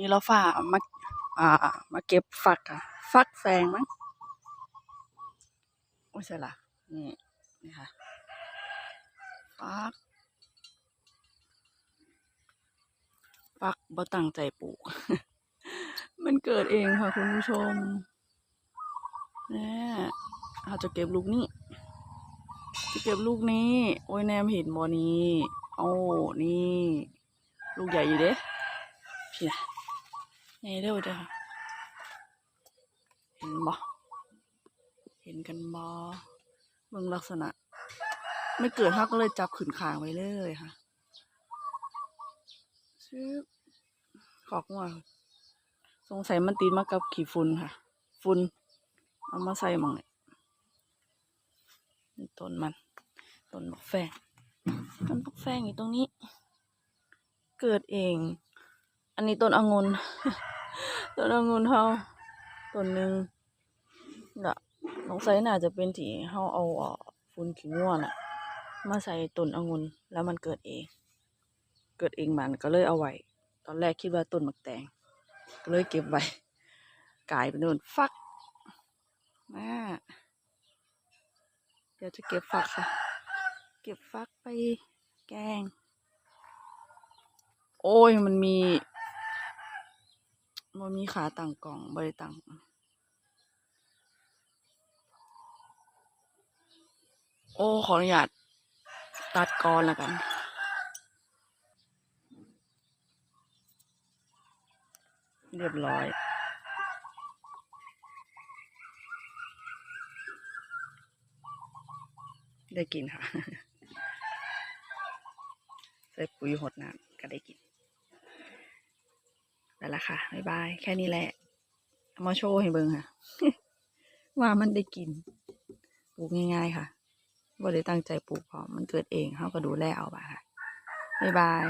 นี้เราฝ่ามาอ่า มาเก็บฝักอะฟักแฟงมั้งโอ้ยใช่ละนี่นี่ค่ะฟักฟักบ่ตั้งใจปลูก มันเกิดเองค่ะคุณผู้ชมเนี่ยเราจะเก็บลูกนี้ จะเก็บลูกนี้ โอ้ยแนมเห็นบอนี้โอ้นี่ ลูกใหญ่อยู่เด้พี่นะ ใหญ่เร็วเด้อค่ะเห็นบ่เห็นกันบ่เบิ่งลักษณะ ไม่เกิดฮักก็เลยจับขืนขางไว้เลยค่ะซึบขอกว่าสงสัยมันตีมากับขี้ฝุ่นค่ะ ฝุ่นเอามาใส่หมองเนี่ยต้นมันต้นบักแฟงต้นบักแฟงอยู่ตรงนี้ เกิดเอง อันนี้ต้นองุ่นต้นองุ่นเฮาต้นหนึ่งละสงสัยน่าจะเป็นที่เฮาเอาเอ่อฝุ่นขี้ง่วนอะมาใส่ต้นองุ่นแล้วมันเกิดเอง เกิดเองมันก็เลยเอาไว้ ตอนแรกคิดว่าต้นมักแตง ก็เลยเก็บไว้ กลายเป็นต้นฟักนะเดี๋ยวจะเก็บฟักค่ะ เก็บฟักไปแกง โอ้ยมันมี มีขาต่างกล่องบริต่างโอ้ ขออนุญาตตัดก่อนแล้วกันเรียบร้อย ได้กินค่ะ ใส่ปุ๋ยหดน้ำก็ได้กิน ไปละค่ะบ๊ายบาย แค่นี้แหละมาโชว์ให้เบิ่งค่ะ ว่ามันได้กิน ปลูกง่ายๆค่ะบ่ได้ตั้งใจปลูกเพราะมันเกิดเองเขาก็ดูแลเอาไปค่ะบ๊ายบาย